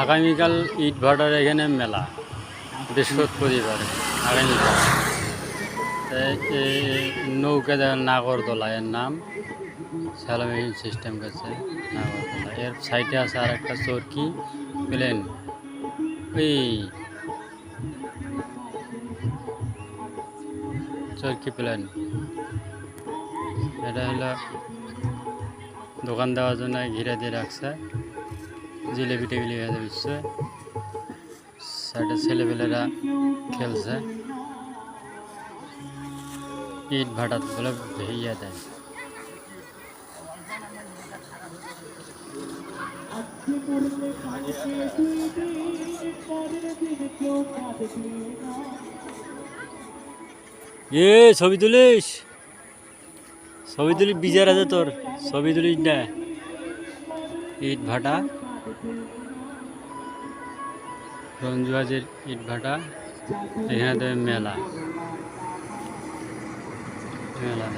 আগামীকাল ইট ভাটার এখানে মেলা, বৃহস্পতিবার, আগামীকাল। এই এই নৌকা নাগরদোলা এর নাম স্যালোমেশন সিস্টেম কাছে নাগরদোলা। এর সাইডে আছে আর একটা চরকি প্লেন ওই চরকি প্লেন। এটা হলো দোকান দেওয়ার জন্য ঘিরে দিয়ে রাখছে জিলেবি টেবিলি হয়ে দিচ্ছে সাইডে ছেলেপেলেরা খেলছে ইট ভাটাত বলে ভেইয়া দেয় এ ছবি তুলিস ছবি তুলি বিজার আছে তোর ছবি তুলিস না ইট ভাটা। রঞ্জুয়াজের ইট ভাটা। এখানে তো মেলা। মেলা